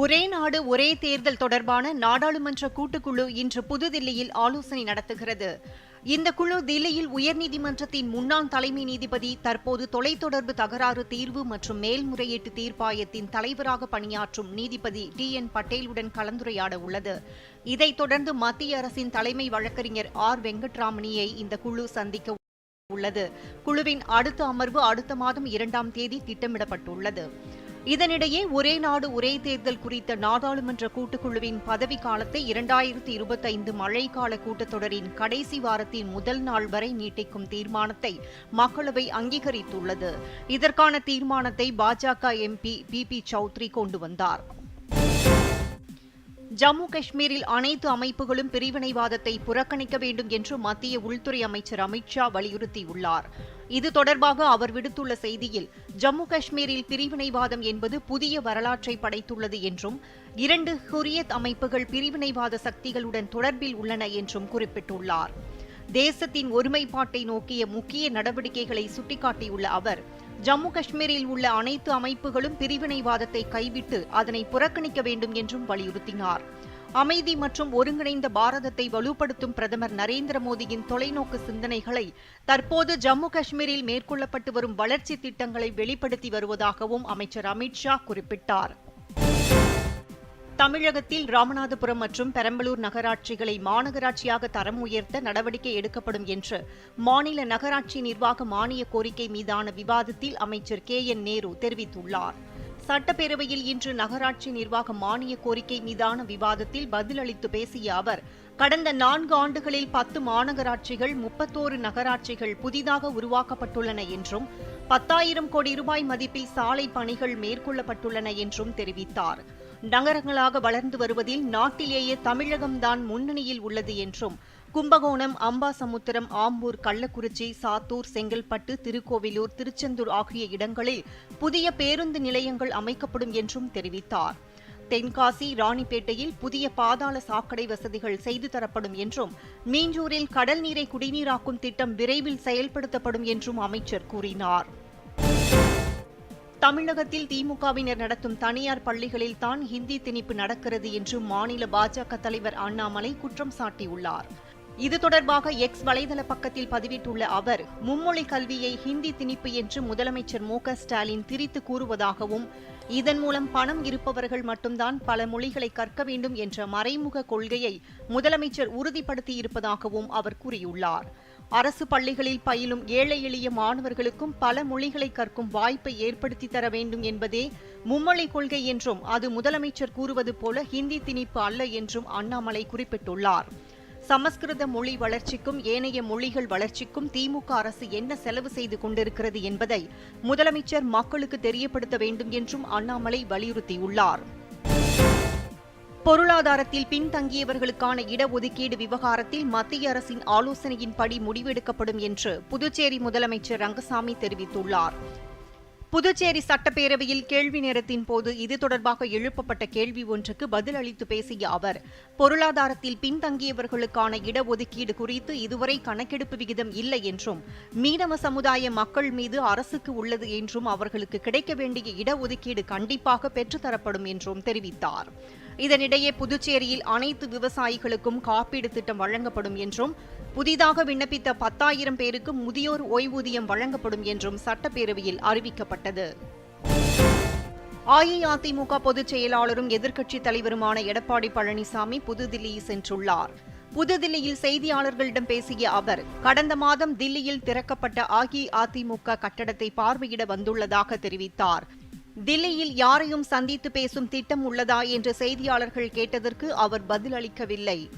ஒரே நாடு ஒரே தேர்தல் தொடர்பான நாடாளுமன்ற கூட்டுக்குழு இன்று புதுதில்லியில் ஆலோசனை நடத்துகிறது. இந்த குழு தில்லியில் உயர்நீதிமன்றத்தின் முன்னாள் தலைமை நீதிபதி தற்போது தொலைத்தொடர்பு தகராறு தீர்வு மற்றும் மேல்முறையீட்டு தீர்ப்பாயத்தின் தலைவராக பணியாற்றும் நீதிபதி டி. என். பட்டேலுடன் கலந்துரையாட உள்ளது. இதைத் தொடர்ந்து மத்திய அரசின் தலைமை வழக்கறிஞர் ஆர். வெங்கட்ராமணியை இந்த குழு சந்திக்க உள்ளது. குழுவின் அடுத்த அமர்வு அடுத்த மாதம் இரண்டாம் தேதி திட்டமிடப்பட்டுள்ளது. இதனிடையே ஒரே நாடு ஒரே தேர்தல் குறித்த நாடாளுமன்ற கூட்டுக்குழுவின் பதவிக்காலத்தை இரண்டாயிரத்தி இருபத்தைந்து மழைக்கால கூட்டத்தொடரின் கடைசி வாரத்தின் முதல் நாள் வரை நீட்டிக்கும் தீர்மானத்தை மக்களவை அங்கீகரித்துள்ளது. இதற்கான தீர்மானத்தை பாஜக எம்பி பி பி சௌத்ரி கொண்டு வந்தார். ஜம்மு காஷ்மீரில் அனைத்து அமைப்புகளும் பிரிவினைவாதத்தை புறக்கணிக்க வேண்டும் என்று மத்திய உள்துறை அமைச்சர் அமித் ஷா வலியுறுத்தியுள்ளார். இது தொடர்பாக அவர் விடுத்துள்ள செய்தியில் ஜம்மு காஷ்மீரில் பிரிவினைவாதம் என்பது புதிய வரலாற்றை படைத்துள்ளது என்றும் இரண்டு ஹுரியத் அமைப்புகள் பிரிவினைவாத சக்திகளுடன் தொடர்பில் உள்ளன என்றும் குறிப்பிட்டுள்ளார். தேசத்தின் ஒருமைப்பாட்டை நோக்கிய முக்கிய நடவடிக்கைகளை சுட்டிக்காட்டியுள்ள அவர் ஜம்மு காஷ்மீரில் உள்ள அனைத்து அமைப்புகளும் பிரிவினைவாதத்தை கைவிட்டு அதனை புறக்கணிக்க வேண்டும் என்றும் வலியுறுத்தினார். அமைதி மற்றும் ஒருங்கிணைந்த பாரதத்தை வலுப்படுத்தும் பிரதமர் நரேந்திர மோடியின் தொலைநோக்கு சிந்தனைகளை தற்போது ஜம்மு காஷ்மீரில் மேற்கொள்ளப்பட்டு வரும் வளர்ச்சி திட்டங்களை வெளிப்படுத்தி வருவதாகவும் அமைச்சர் அமித் ஷா குறிப்பிட்டார். தமிழகத்தில் ராமநாதபுரம் மற்றும் பெரம்பலூர் நகராட்சிகளை மாநகராட்சியாக தரம் உயர்த்த நடவடிக்கை எடுக்கப்படும் என்று மாநில நகராட்சி நிர்வாக மானிய கோரிக்கை மீதான விவாதத்தில் அமைச்சர் கே என் நேரு தெரிவித்துள்ளார். சட்டப்பேரவையில் இன்று நகராட்சி நிர்வாக மானிய கோரிக்கை மீதான விவாதத்தில் பதிலளித்து பேசிய அவர் கடந்த நான்கு ஆண்டுகளில் பத்து மாநகராட்சிகள் முப்பத்தோரு நகராட்சிகள் புதிதாக உருவாக்கப்பட்டுள்ளன என்றும் பத்தாயிரம் கோடி ரூபாய் மதிப்பில் சாலை பணிகள் மேற்கொள்ளப்பட்டுள்ளன என்றும் தெரிவித்தார். நகரங்களாக வளர்ந்து வருவதில் நாட்டிலேயே தமிழகம்தான் முன்னணியில் உள்ளது என்றும் கும்பகோணம் அம்பாசமுத்திரம் ஆம்பூர் கள்ளக்குறிச்சி சாத்தூர் செங்கல்பட்டு திருக்கோவிலூர் திருச்செந்தூர் ஆகிய இடங்களில் புதிய பேருந்து நிலையங்கள் அமைக்கப்படும் என்றும் தெரிவித்தார். தென்காசி ராணிப்பேட்டையில் புதிய பாதாள சாக்கடை வசதிகள் செய்து தரப்படும் என்றும் மீஞ்சூரில் கடல் நீரை குடிநீராக்கும் திட்டம் விரைவில் செயல்படுத்தப்படும் என்றும் அமைச்சர் கூறினார். தமிழகத்தில் திமுகவினர் நடத்தும் தனியார் பள்ளிகளில் தான் ஹிந்தி திணிப்பு நடக்கிறது என்று மாநில பாஜக தலைவர் அண்ணாமலை குற்றம் சாட்டியுள்ளார். இது தொடர்பாக எக்ஸ் வலைதள பக்கத்தில் பதிவிட்டுள்ள அவர் மும்மொழி கல்வியை ஹிந்தி திணிப்பு என்று முதலமைச்சர் மு ஸ்டாலின் திரித்து கூறுவதாகவும் இதன் மூலம் பணம் இருப்பவர்கள் மட்டும்தான் பல மொழிகளை கற்க வேண்டும் என்ற மறைமுக கொள்கையை முதலமைச்சர் உறுதிப்படுத்தியிருப்பதாகவும் அவர் கூறியுள்ளார். அரசு பள்ளிகளில் பயிலும் ஏழை எளிய மாணவர்களுக்கும் பல மொழிகளை கற்கும் வாய்ப்பை ஏற்படுத்தி தர வேண்டும் என்பதே மும்மொழி கொள்கை என்றும் அது முதலமைச்சர் கூறுவது போல ஹிந்தி திணிப்பு அல்ல என்றும் அண்ணாமலை குறிப்பிட்டுள்ளார். சமஸ்கிருத மொழி வளர்ச்சிக்கும் ஏனைய மொழிகள் வளர்ச்சிக்கும் திமுக அரசு என்ன செலவு செய்து கொண்டிருக்கிறது என்பதை முதலமைச்சர் மக்களுக்கு தெரியப்படுத்த வேண்டும் என்றும் அண்ணாமலை வலியுறுத்தியுள்ளார். பொருளாதாரத்தில் பின்தங்கியவர்களுக்கான இடஒதுக்கீடு விவகாரத்தில் மத்திய அரசின் ஆலோசனையின்படி முடிவெடுக்கப்படும் என்று புதுச்சேரி முதலமைச்சர் ரங்கசாமி தெரிவித்துள்ளார். புதுச்சேரி சட்டப்பேரவையில் கேள்வி நேரத்தின் போது இது தொடர்பாக எழுப்பப்பட்ட கேள்வி ஒன்றுக்கு பதில் அளித்து பேசிய அவர் பொருளாதாரத்தில் பின்தங்கியவர்களுக்கான இடஒதுக்கீடு குறித்து இதுவரை கணக்கெடுப்பு விகிதம் இல்லை என்றும் மீனவ சமுதாய மக்கள் மீது அரசுக்கு உள்ளது என்றும் அவர்களுக்கு கிடைக்க வேண்டிய இடஒதுக்கீடு கண்டிப்பாக பெற்றுத்தரப்படும் என்றும் தெரிவித்தார். இதனிடையே புதுச்சேரியில் அனைத்து விவசாயிகளுக்கும் காப்பீடு திட்டம் வழங்கப்படும் என்றும் புதிதாக விண்ணப்பித்த பத்தாயிரம் பேருக்கு முதியோர் ஓய்வூதியம் வழங்கப்படும் என்றும் சட்டப்பேரவையில் அறிவிக்கப்பட்டது. அஇஅதிமுக பொதுச் செயலாளரும் எதிர்க்கட்சித் தலைவருமான எடப்பாடி பழனிசாமி புதுதில்லி சென்றுள்ளார். புதுதில்லியில் செய்தியாளர்களிடம் பேசிய அவர் கடந்த மாதம் தில்லியில் திறக்கப்பட்ட அஇஅதிமுக கட்டடத்தை பார்வையிட வந்துள்ளதாக தெரிவித்தார். தில்லியில் யாரையும் சந்தித்து பேசும் திட்டம் உள்ளதா என்று செய்தியாளர்கள் கேட்டதற்கு அவர் பதிலளிக்கவில்லை.